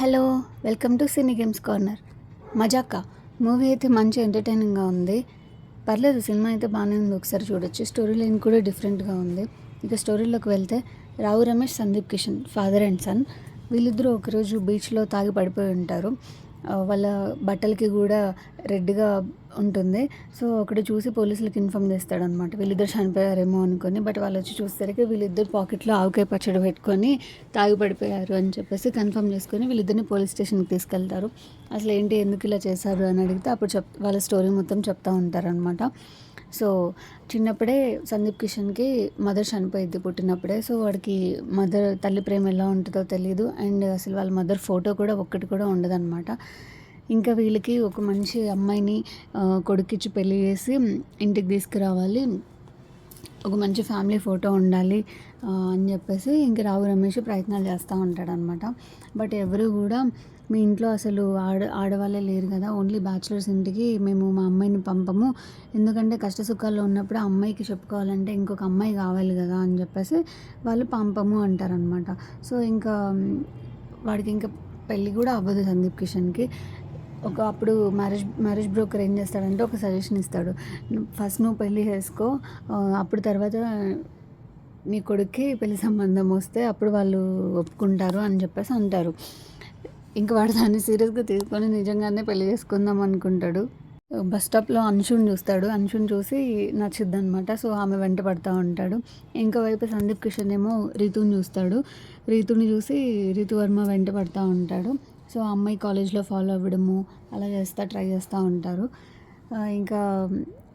Hello welcome to cine games corner. Mazaka movie అయితే మంచి ఎంటర్టైనింగ్గా ఉంది. పర్లేదు సినిమా అయితే బాగానే ఉంది. ఒకసారి చూడొచ్చు. స్టోరీ లైన్ కూడా డిఫరెంట్గా ఉంది. ఇక స్టోరీలోకి వెళ్తే Rao Ramesh Sundeep Kishan father and son వీళ్ళిద్దరూ ఒకరోజు బీచ్లో తాగి పడిపోయి ఉంటారు. వాళ్ళ బట్టలకి కూడా రెడ్గా ఉంటుంది. సో అక్కడ చూసి పోలీసులకు ఇన్ఫామ్ చేస్తాడనమాట వీళ్ళిద్దరు చనిపోయారేమో అనుకొని బట్ వాళ్ళు వచ్చి చూసేసరికి వీళ్ళిద్దరు పాకెట్లో ఆవకాయ పచ్చడి పెట్టుకొని తాగి పడిపోయారు అని చెప్పేసి కన్ఫర్మ్ చేసుకొని వీళ్ళిద్దరిని పోలీస్ స్టేషన్కి తీసుకెళ్తారు. అసలు ఏంటి ఎందుకు ఇలా చేశారు అని అడిగితే అప్పుడు చెప్ వాళ్ళ స్టోరీ మొత్తం చెప్తా ఉంటారనమాట సో చిన్నప్పుడే సందీప్ కిషన్కి మదర్ చనిపోయింది పుట్టినప్పుడే. సో వాడికి మదర్ తల్లి ప్రేమ ఎలా ఉంటుందో తెలియదు అండ్ అసలు వాళ్ళ మదర్ ఫోటో కూడా ఒక్కటి కూడా ఉండదన్నమాట. ఇంకా వీళ్ళకి ఒక మంచి అమ్మాయిని కొడుకిచ్చి పెళ్ళి చేసి ఇంటికి తీసుకురావాలి. ఒక మంచి ఫ్యామిలీ ఫోటో ఉండాలి అని చెప్పేసి ఇంక రావు రమేష్ ప్రయత్నాలు చేస్తూ ఉంటాడనమాట బట్ ఎవరు కూడా మీ ఇంట్లో అసలు ఆడ ఆడవాళ్ళే లేరు కదా. ఓన్లీ బ్యాచులర్స్ ఇంటికి మేము మా అమ్మాయిని పంపము. ఎందుకంటే కష్ట సుఖాల్లో ఉన్నప్పుడు ఆ అమ్మాయికి చెప్పుకోవాలంటే ఇంకొక అమ్మాయి కావాలి కదా అని చెప్పేసి వాళ్ళు పంపము అంటారనమాట సో ఇంకా వాడికి ఇంకా పెళ్ళి కూడా అవ్వదు సందీప్ కిషన్కి. ఒక అప్పుడు మ్యారేజ్ మ్యారేజ్ బ్రోకర్ ఏం చేస్తాడంటే ఒక సజెషన్ ఇస్తాడు. ఫస్ట్ నువ్వు పెళ్ళి చేసుకో అప్పుడు తర్వాత నీ కొడుక్కి పెళ్ళి సంబంధం వస్తే అప్పుడు వాళ్ళు ఒప్పుకుంటారు అని చెప్పేసి అంటారు. ఇంకా వాడు దాన్ని సీరియస్గా తీసుకొని నిజంగానే పెళ్ళి చేసుకుందాం అనుకుంటాడు. బస్ స్టాప్లో అంశుని చూస్తాడు. అంశుని చూసి నచ్చిద్ది అనమాట సో ఆమె వెంట పడుతూ ఉంటాడు. ఇంకా వైపు సందీప్ కిషన్ ఏమో రీతుని చూస్తాడు. రీతుని చూసి రీతువర్మ వెంట పడుతూ ఉంటాడు. సో ఆ అమ్మాయి కాలేజ్లో ఫాలో అవ్వడము అలా చేస్తా ట్రై చేస్తూ ఉంటారు. ఇంకా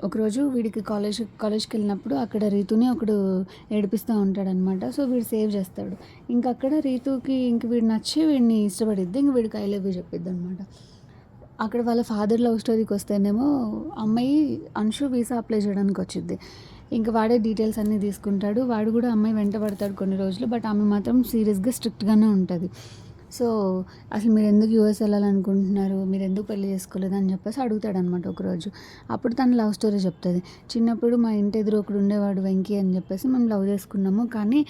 ఒకరోజు వీడికి కాలేజ్ కాలేజ్కి వెళ్ళినప్పుడు అక్కడ రీతుని ఒకడు ఏడిపిస్తూ ఉంటాడనమాట సో వీడు సేవ్ చేస్తాడు. ఇంకా అక్కడ రీతుకి ఇంక వీడు నచ్చి వీడిని ఇష్టపడిద్ది. ఇంక వీడికి ఐ లవ్ యూ చెప్పిద్ది అనమాట అక్కడ వాళ్ళ ఫాదర్ లవ్ స్టోరీకి వస్తేనేమో అమ్మాయి అంశు వీసా అప్లై చేయడానికి వచ్చింది ఇంకా వాడే డీటెయిల్స్ అన్నీ తీసుకుంటాడు. వాడు కూడా అమ్మాయి వెంట పడతాడు కొన్ని రోజులు. బట్ ఆమె మాత్రం సీరియస్గా స్ట్రిక్ట్గానే ఉంటుంది. సో అసలు మీరు ఎందుకు యూఎస్ వెళ్ళాలనుకుంటున్నారు? మీరు ఎందుకు పెళ్ళి చేసుకోలేదు? అని చెప్పేసి అడుగుతాడు అనమాట ఒకరోజు. అప్పుడు తను లవ్ స్టోరీ చెప్తుంది. చిన్నప్పుడు మా ఇంటి ఎదురు ఒకడు ఉండేవాడు వెంకీ అని చెప్పేసి మేము లవ్ చేసుకున్నాము. కానీ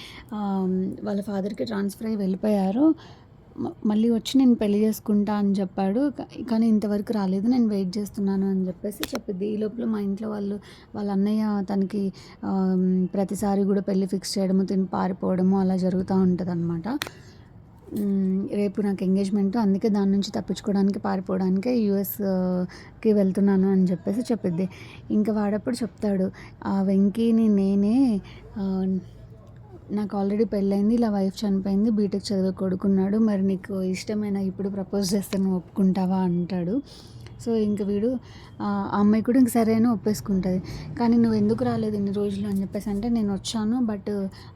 వాళ్ళ ఫాదర్కి ట్రాన్స్ఫర్ అయ్యి వెళ్ళిపోయారు. మళ్ళీ వచ్చి నేను పెళ్ళి చేసుకుంటా అని చెప్పాడు. కానీ ఇంతవరకు రాలేదు. నేను వెయిట్ చేస్తున్నాను అని చెప్పేసి చెప్పింది ఈ లోపల మా ఇంట్లో వాళ్ళు వాళ్ళ అన్నయ్య తనకి ప్రతిసారి కూడా పెళ్ళి ఫిక్స్ చేయడము తిని పారిపోవడము అలా జరుగుతూ ఉంటుంది అనమాట రేపు నాకు ఎంగేజ్మెంట్ అందుకే దాని నుంచి తప్పించుకోవడానికి పారిపోవడానికే యూఎస్కి వెళ్తున్నాను అని చెప్పేసి చెప్పిద్ది. ఇంకా వాడప్పుడు చెప్తాడు ఆ వెంకీని నేనే నాకు ఆల్రెడీ పెళ్ళైంది ఇలా వైఫ్ చనిపోయింది బీటెక్ చదివే కొడుకున్నాడు మరి నీకు ఇష్టమైన ఇప్పుడు ప్రపోజ్ చేస్తే నువ్వు ఒప్పుకుంటావా? అంటాడు. సో ఇంక వీడు ఆ అమ్మాయి కూడా ఇంక సరే అని ఒప్పేసుకుంటుంది. కానీ నువ్వు ఎందుకు రాలేదు ఇన్ని రోజులు అని చెప్పేసి అంటే నేను వచ్చాను బట్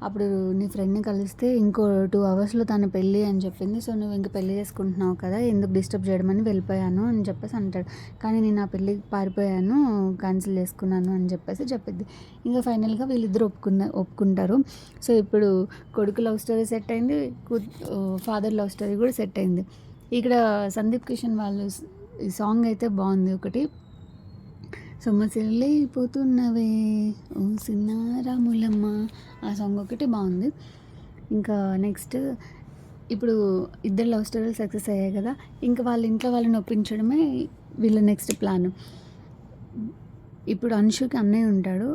అప్పుడు నీ ఫ్రెండ్ని కలిస్తే ఇంకో టూ అవర్స్లో తన పెళ్ళి అని చెప్పింది. సో నువ్వు ఇంక పెళ్ళి చేసుకుంటున్నావు కదా ఎందుకు డిస్టర్బ్ చేయడమని వెళ్ళిపోయాను అని చెప్పేసి అంటాడు. కానీ నేను ఆ పెళ్ళికి పారిపోయాను క్యాన్సిల్ చేసుకున్నాను అని చెప్పేసి చెప్పిద్ది. ఇంకా ఫైనల్గా వీళ్ళిద్దరు ఒప్పుకున్న ఒప్పుకుంటారు. సో ఇప్పుడు కొడుకు లవ్ స్టోరీ సెట్ అయింది ఫాదర్ లవ్ స్టోరీ కూడా సెట్ అయింది. ఇక్కడ సందీప్ కిషన్ వాళ్ళు ఈ సాంగ్ అయితే బాగుంది ఒకటి. సొమ్మసిల్లిపోతున్నవే ఓ సిన్నారాములమ్మ ఆ సాంగ్ ఒకటి బాగుంది. ఇంకా నెక్స్ట్ ఇప్పుడు ఇద్దరు లవ్ స్టోరీలు సక్సెస్ అయ్యాయి కదా ఇంకా వాళ్ళ ఇంట్లో వాళ్ళని ఒప్పించడమే వీళ్ళ నెక్స్ట్ ప్లాన్. ఇప్పుడు అంశుకి అన్నయ్య ఉంటాడు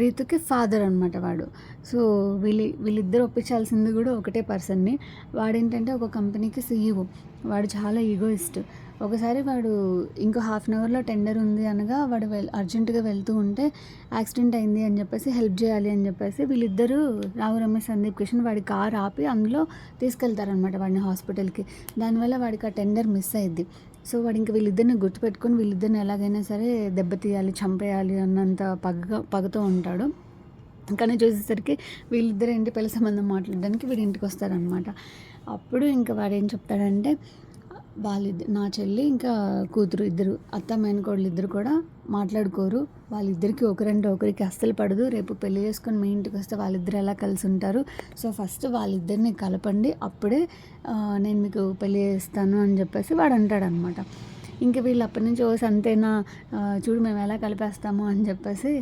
రీతుకి ఫాదర్ అనమాట వాడు. సో వీళ్ళు వీళ్ళిద్దరు ఒప్పించాల్సింది కూడా ఒకటే పర్సన్ని. వాడేంటంటే ఒక కంపెనీకి సీఈఓ వాడు చాలా ఈగోయిస్ట్. ఒకసారి వాడు ఇంకో హాఫ్ అన్ అవర్లో టెండర్ ఉంది అనగా వాడు వెల్ అర్జెంటుగా వెళ్తూ ఉంటే యాక్సిడెంట్ అయింది అని చెప్పేసి హెల్ప్ చేయాలి అని చెప్పేసి వీళ్ళిద్దరూ రావు రమేష్ సందీప్ కిషన్ వాడి కార్ ఆపి అందులో తీసుకెళ్తారనమాట వాడిని హాస్పిటల్కి. దానివల్ల వాడికి ఆ టెండర్ మిస్ అయ్యిద్ది. సో వాడు ఇంకా వీళ్ళిద్దరిని గుర్తుపెట్టుకొని వీళ్ళిద్దరిని ఎలాగైనా సరే దెబ్బతీయాలి చంపేయాలి అన్నంత పగగా పగతో ఉంటాడు. కానీ చూసేసరికి వీళ్ళిద్దరు ఏంటి పెళ్ళి సంబంధం మాట్లాడడానికి వీడి ఇంటికి వస్తారనమాట అప్పుడు ఇంకా వాడు ఏం చెప్తాడంటే వాళ్ళిద్దరు నా చెల్లి ఇంకా కూతురు ఇద్దరు అత్త మేనకోడలు ఇద్దరు కూడా మాట్లాడుకోరు. వాళ్ళిద్దరికి ఒకరంటే ఒకరికి అస్సలు పడదు. రేపు పెళ్ళి చేసుకొని మీ ఇంటికి వస్తే వాళ్ళిద్దరు ఎలా కలిసి ఉంటారు? సో ఫస్ట్ వాళ్ళిద్దరిని కలపండి. అప్పుడే నేను మీకు పెళ్ళి చేస్తాను అని చెప్పేసి వాడు అంటాడనమాట. ఇంకా వీళ్ళు అప్పటి నుంచి ఓ సంతేనా? చూడు మేము ఎలా కలిపేస్తాము అని చెప్పేసి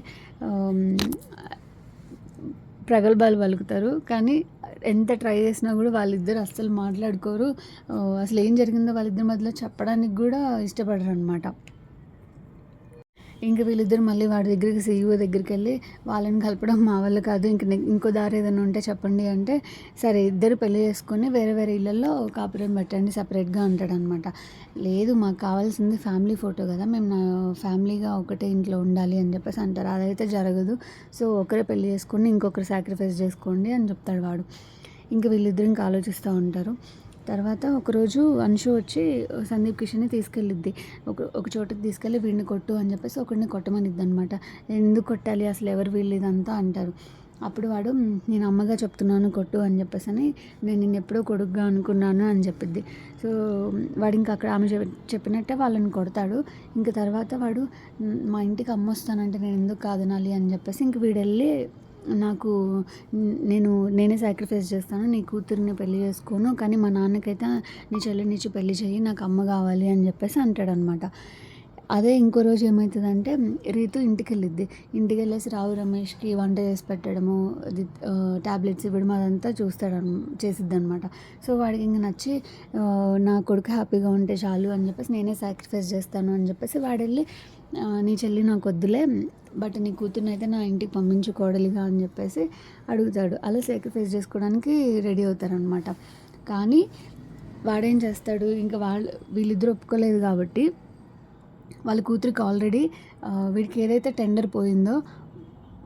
ప్రగల్భాలు పలుకుతారు. కానీ ఎంత ట్రై చేసినా కూడా వాళ్ళిద్దరు అస్సలు మాట్లాడుకోరు. అసలు ఏం జరిగిందో వాళ్ళిద్దరి మధ్యలో చెప్పడానికి కూడా ఇష్టపడరు అనమాట ఇంక వీళ్ళిద్దరు మళ్ళీ వాడి దగ్గరికి సీఈఓ దగ్గరికి వెళ్ళి వాళ్ళని కలపడం మా వల్ల కాదు. ఇంక ఇంకో దారి ఏదైనా ఉంటే చెప్పండి అంటే సరే ఇద్దరు పెళ్ళి చేసుకొని వేరే వేరే ఇళ్ళల్లో కాపురం పెట్టండి సపరేట్గా ఉంటాడనమాట. లేదు మాకు కావాల్సింది ఫ్యామిలీ ఫోటో కదా మేము నా ఫ్యామిలీగా ఒకటే ఇంట్లో ఉండాలి అని చెప్పేసి అంటారు. అదైతే జరగదు. సో ఒకరే పెళ్ళి చేసుకొని ఇంకొకరు సాక్రిఫైస్ చేసుకోండి అని చెప్తాడు వాడు. ఇంకా వీళ్ళిద్దరు ఇంకా ఆలోచిస్తూ ఉంటారు. తర్వాత ఒకరోజు అంశు వచ్చి సందీప్ కిషన్ని తీసుకెళ్ళిద్ది. ఒక ఒక చోటకి తీసుకెళ్ళి వీడిని కొట్టు అని చెప్పేసి ఒకడిని కొట్టమనిద్ది అనమాట ఎందుకు కొట్టాలి? అసలు ఎవరు వీళ్ళు ఇదంతా? అంటారు. అప్పుడు వాడు నేను అమ్మగా చెప్తున్నాను కొట్టు అని చెప్పేసి అని నేను నిన్ను ఎప్పుడో కొడుకుగా అనుకున్నాను అని చెప్పిద్ది. సో వాడు ఇంకా అక్కడ ఆమె చెప్పినట్టే వాళ్ళని కొడతాడు. ఇంకా తర్వాత వాడు మా ఇంటికి అమ్మ వస్తానంటే నేను ఎందుకు కాదనాలి? అని చెప్పేసి ఇంక వీడు వెళ్ళి నాకు నేను నేనే సాక్రిఫైస్ చేస్తాను నీ కూతురిని పెళ్ళి చేసుకోను కానీ మా నాన్నకైతే నీ చెల్లినిచ్చి పెళ్ళి చేయి నాకు అమ్మ కావాలి అని చెప్పేసి అంటాడనమాట. అదే ఇంకో రోజు ఏమవుతుందంటే రీతు ఇంటికి వెళ్ళిద్ది ఇంటికి వెళ్ళేసి రావు రమేష్కి వంట చేసి పెట్టడము అది ట్యాబ్లెట్స్ ఇవ్వడం అదంతా చూస్తాడు చేసిద్ది అనమాట సో వాడికి ఇంక నచ్చి నా కొడుకు హ్యాపీగా ఉంటే చాలు అని చెప్పేసి నేనే సాక్రిఫైస్ చేస్తాను అని చెప్పేసి వాడు వెళ్ళి నీ చెల్లి నాకు వద్దులే బట్ నీ కూతుర్ని అయితే నా ఇంటికి పంపించుకోవడలిగా అని చెప్పేసి అడుగుతాడు. అలా సాక్రిఫైస్ చేసుకోవడానికి రెడీ అవుతారనమాట కానీ వాడేం చేస్తాడు ఇంకా వాళ్ళు వీళ్ళిద్దరూ ఒప్పుకోలేదు కాబట్టి వాళ్ళ కూతురికి ఆల్రెడీ వీడికి ఏదైతే టెండర్ పోయిందో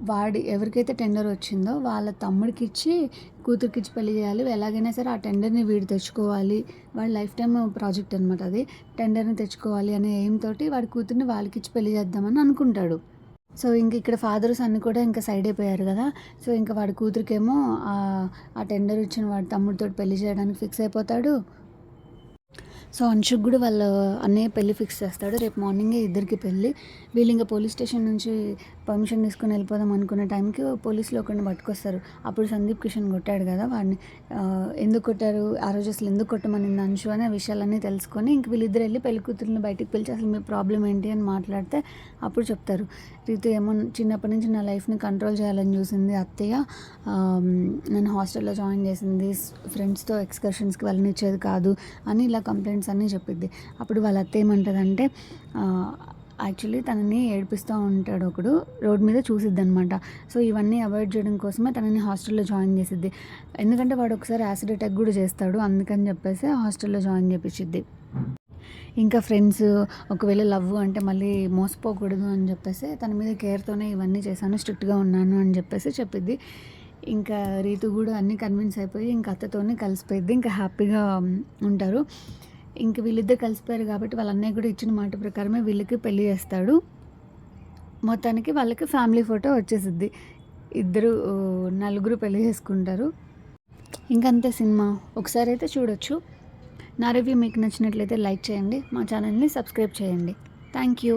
వాడి ఎవరికైతే టెండర్ వచ్చిందో వాళ్ళ తమ్ముడికి ఇచ్చి కూతురికి ఇచ్చి పెళ్ళి చేయాలి. ఎలాగైనా సరే ఆ టెండర్ని వీడు తెచ్చుకోవాలి. వాడి లైఫ్ టైం ప్రాజెక్ట్ అనమాట అది. టెండర్ని తెచ్చుకోవాలి అనే ఎయిమ్ తోటి వాడి కూతుర్ని వాళ్ళకి ఇచ్చి పెళ్ళి చేద్దామని అనుకుంటాడు. సో ఇంక ఇక్కడ ఫాదర్స్ అన్ని కూడా ఇంకా సైడ్ అయిపోయారు కదా. సో ఇంకా వాడి కూతురికేమో ఆ- ఆ టెండర్ ఇచ్చిన వాడి తమ్ముడితో పెళ్ళి చేయడానికి ఫిక్స్ అయిపోతాడు. సో అంశుక్ కూడా వాళ్ళ అన్నయ్య పెళ్ళి ఫిక్స్ చేస్తాడు. రేపు మార్నింగే ఇద్దరికి పెళ్ళి వీళ్ళు ఇంకా పోలీస్ స్టేషన్ నుంచి పర్మిషన్ తీసుకుని వెళ్ళిపోదాం అనుకునే టైంకి పోలీసులు ఒకరిని పట్టుకొస్తారు. అప్పుడు సందీప్ కిషన్ కొట్టాడు కదా వాడిని. ఎందుకు కొట్టారు? ఆ రోజు అసలు ఎందుకు కొట్టమనింది అంశు అనే విషయాలన్నీ తెలుసుకొని ఇంక వీళ్ళిద్దరు వెళ్ళి పెళ్ళి కూతుర్ని బయటికి పిలిచి అసలు మీ ప్రాబ్లం ఏంటి అని మాట్లాడితే అప్పుడు చెప్తారు. రీతి ఏమో చిన్నప్పటి నుంచి నా లైఫ్ని కంట్రోల్ చేయాలని చూసింది అత్తయ్య. నన్ను హాస్టల్లో జాయిన్ చేసింది. ఫ్రెండ్స్తో ఎక్స్కర్షన్స్కి వెళ్ళనిచ్చేది కాదు అని ఇలా కంప్లైంట్ కంప్లైంట్స్ అన్నీ చెప్పిద్ది. అప్పుడు వాళ్ళ అత్త ఏమంటుందంటే యాక్చువల్లీ తనని ఏడిపిస్తూ ఉంటాడు ఒకడు రోడ్ మీద చూసిద్ది అనమాట సో ఇవన్నీ అవాయిడ్ చేయడం కోసమే తనని హాస్టల్లో జాయిన్ చేసిద్ది. ఎందుకంటే వాడు ఒకసారి యాసిడ్ అటాక్ కూడా చేస్తాడు అందుకని చెప్పేసి హాస్టల్లో జాయిన్ చేపించిద్ది ఇంకా ఫ్రెండ్స్ ఒకవేళ లవ్ అంటే మళ్ళీ మోసపోకూడదు అని చెప్పేసి తన మీద కేర్తోనే ఇవన్నీ చేశాను స్ట్రిక్ట్గా ఉన్నాను అని చెప్పేసి చెప్పిద్ది. ఇంకా రీతు కూడా అన్నీ కన్విన్స్ అయిపోయి ఇంకా అత్తతోనే కలిసిపోయిద్ది ఇంకా హ్యాపీగా ఉంటారు. ఇంక వీళ్ళిద్దరు కలిసిపోయారు కాబట్టి వాళ్ళ అన్నయ్య కూడా ఇచ్చిన మాట ప్రకారమే వీళ్ళకి పెళ్ళి చేస్తాడు. మొత్తానికి వాళ్ళకి ఫ్యామిలీ ఫోటో వచ్చేసిద్ది. ఇద్దరు నలుగురు పెళ్ళి చేసుకుంటారు. ఇంకంతే సినిమా. ఒకసారి అయితే చూడొచ్చు. నా రివ్యూ మీకు నచ్చినట్లయితే లైక్ చేయండి. మా ఛానల్ని సబ్స్క్రైబ్ చేయండి. Thank you.